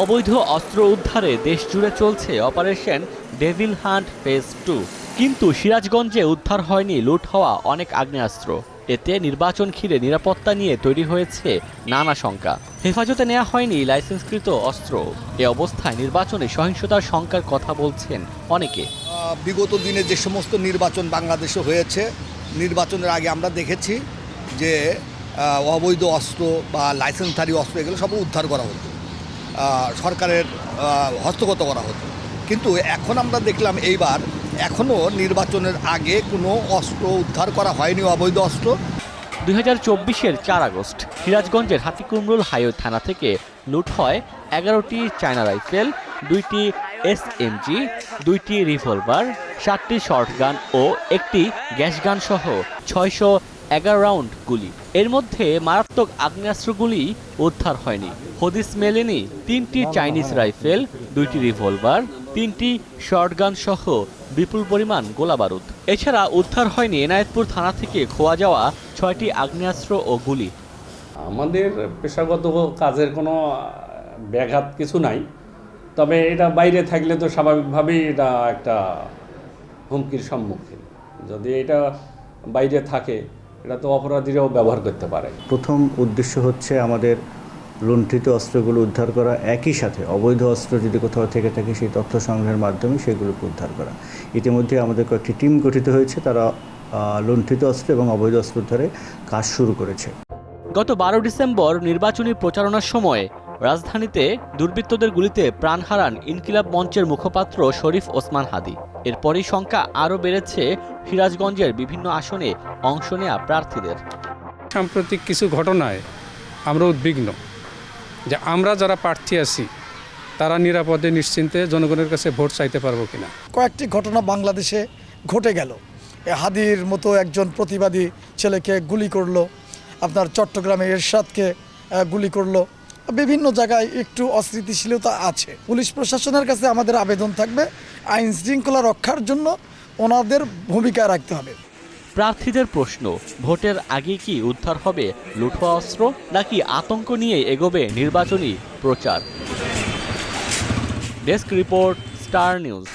অবৈধ অস্ত্র উদ্ধারে দেশ জুড়ে চলছে operation devil hunt phase two. কিন্তু সিরাজগঞ্জে উদ্ধার হয়নি, লুট হওয়া অনেক আগ্নেয়াস্ত্র। এতে নির্বাচন ঘিরে নিরাপত্তা নিয়ে তৈরি হয়েছে নানা শঙ্কা। হেফাজতে নেওয়া হয়নি লাইসেন্সকৃত অস্ত্র। এ অবস্থায় নির্বাচনে সহিংসতার শঙ্কার কথা বলছেন অনেকে। বিগত দিনে যে সমস্ত নির্বাচন বাংলাদেশে হয়েছে, নির্বাচনের আগে আমরা দেখেছি যে অবৈধ অস্ত্র বা লাইসেন্সধারী অস্ত্র এগুলো সব উদ্ধার করা হতো। সরকারের হস্তগত করা হতো। কিন্তু এখন আমরা দেখলাম এইবার এখনও নির্বাচনের আগে কোনো অস্ত্র উদ্ধার করা হয়নি, অবৈধ অস্ত্র। দুই হাজার চব্বিশের চার আগস্ট সিরাজগঞ্জের হাতিকুমরুল হাইওয়ে থানা থেকে লুট হয় এগারোটি চায়না রাইফেল, দুইটি এসএমজি দুইটি রিভলভার, সাতটি শর্টগান ও একটি গ্যাস গান সহ ছয়শো এগারো রাউন্ড গুলি। এর মধ্যে মারাত্মক আগ্নেয়াস্ত্রগুলি উদ্ধার হয়নি। হদিস মেলেনি তিনটি চাইনিজ রাইফেল দুইটি রিভলভার তিনটি শর্টগান সহ বিপুল পরিমাণ গোলাবারুদ। এছাড়া উদ্ধার হয়নি এনায়েতপুর থানা থেকে খোয়া যাওয়া ছয়টি আগ্নেয়াস্ত্র ও গুলি। আমাদের পেশাগত কাজের কোনো ব্যাঘাত কিছু নাই। তবে এটা বাইরে থাকলে তো স্বাভাবিকভাবেই এটা একটা হুমকির সম্মুখীন। যদি এটা বাইরে থাকে এটা তো অপরাধীরাও ব্যবহার করতে পারে। প্রথম উদ্দেশ্য হচ্ছে আমাদের লুণ্ঠিত অস্ত্রগুলো উদ্ধার করা একই সাথে অবৈধ অস্ত্র যদি কোথাও থেকে থাকে সেই তথ্য সংগ্রহের মাধ্যমে সেগুলোকে উদ্ধার করা। ইতিমধ্যে আমাদের কয়েকটি টিম গঠিত হয়েছে তারা লুণ্ঠিত অস্ত্র এবং অবৈধ অস্ত্র উদ্ধারে কাজ শুরু করেছে। গত বারো ডিসেম্বর নির্বাচনী প্রচারণার সময় রাজধানীতে দুর্বৃত্তদের গুলিতে প্রাণ হারান ইনকিলাব মঞ্চের মুখপাত্র শরীফ ওসমান হাদি। এরপরই সংখ্যা আরও বেড়েছে সিরাজগঞ্জের বিভিন্ন আসনে অংশ নেয়া প্রার্থীদের। সাম্প্রতিক কিছু ঘটনায় আমরা উদ্বিগ্ন। যে আমরা যারা প্রার্থী আছি, তারা নিরাপদে, নিশ্চিন্তে জনগণের কাছে ভোট চাইতে পারব কিনা? কয়েকটি ঘটনা বাংলাদেশে ঘটে গেল। হাদির মতো একজন প্রতিবাদী ছেলেকে গুলি করল, আপনার চট্টগ্রামে এরশাদকে গুলি করল। বিভিন্ন জায়গায় একটু অস্থিতিশীলতা আছে। পুলিশ প্রশাসনের কাছে আমাদের আবেদন থাকবে, আইন শৃঙ্খলা রক্ষার জন্য ওনাদের ভূমিকা রাখতে হবে। প্রার্থীদের প্রশ্ন, ভোটের আগে কি উদ্ধার হবে লুঠোয়া অস্ত্র নাকি আতঙ্ক নিয়ে এগোবে নির্বাচনী প্রচার? Desk report, star news.